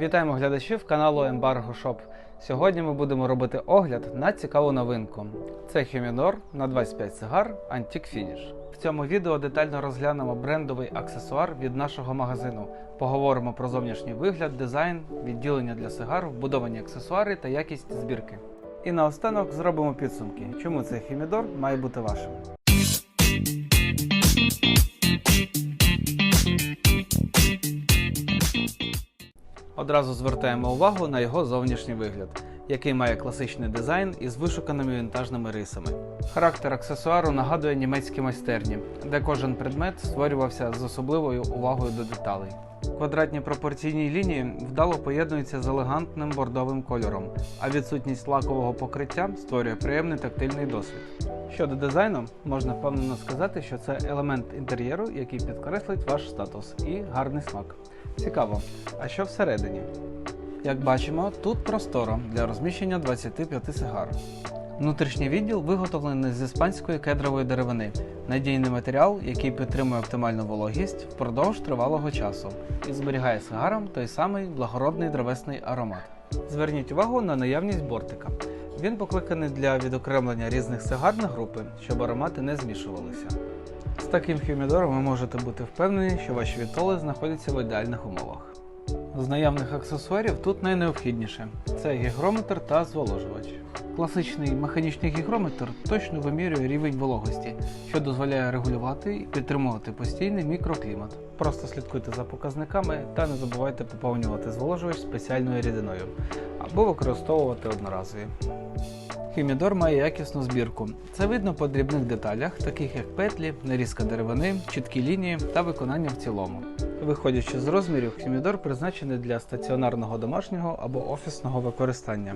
Вітаємо глядачів каналу Embargo Shop. Сьогодні ми будемо робити огляд на цікаву новинку. Це Humidor на 25 сигар Antique Finish. В цьому відео детально розглянемо брендовий аксесуар від нашого магазину. Поговоримо про зовнішній вигляд, дизайн, відділення для сигар, вбудовані аксесуари та якість збірки. І наостанок зробимо підсумки, чому цей Humidor має бути вашим. Одразу звертаємо увагу на його зовнішній вигляд, який має класичний дизайн із вишуканими вінтажними рисами. Характер аксесуару нагадує німецькі майстерні, де кожен предмет створювався з особливою увагою до деталей. Квадратні пропорційні лінії вдало поєднуються з елегантним бордовим кольором, а відсутність лакового покриття створює приємний тактильний досвід. Щодо дизайну, можна впевнено сказати, що це елемент інтер'єру, який підкреслить ваш статус і гарний смак. Цікаво, а що всередині? Як бачимо, тут просторо для розміщення 25 сигар. Внутрішній відділ виготовлений з іспанської кедрової деревини, надійний матеріал, який підтримує оптимальну вологість впродовж тривалого часу і зберігає сигарам той самий благородний древесний аромат. Зверніть увагу на наявність бортика. Він покликаний для відокремлення різних сигар групи, щоб аромати не змішувалися. З таким хюмідором ви можете бути впевнені, що ваші відтоли знаходяться в ідеальних умовах. З наявних аксесуарів тут найнеобхідніше це гігрометр та зволожувач. Класичний механічний гігрометр точно вимірює рівень вологості, що дозволяє регулювати і підтримувати постійний мікроклімат. Просто слідкуйте за показниками та не забувайте поповнювати зволожувач спеціальною рідиною або використовувати одноразові. Хімідор має якісну збірку. Це видно по дрібних деталях, таких як петлі, нарізка деревини, чіткі лінії та виконання в цілому. Виходячи з розмірів, хімідор призначений для стаціонарного домашнього або офісного використання,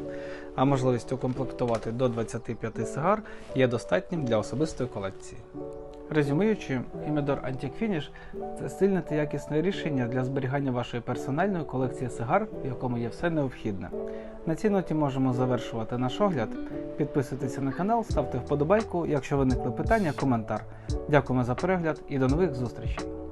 а можливість укомплектувати до 25 сигар є достатнім для особистої колекції. Резюмуючи, Humidor Antique Finish – це стильне та якісне рішення для зберігання вашої персональної колекції сигар, в якому є все необхідне. На цій ноті можемо завершувати наш огляд. Підписуйтеся на канал, ставте вподобайку, якщо виникли питання, коментар. Дякуємо за перегляд і до нових зустрічей!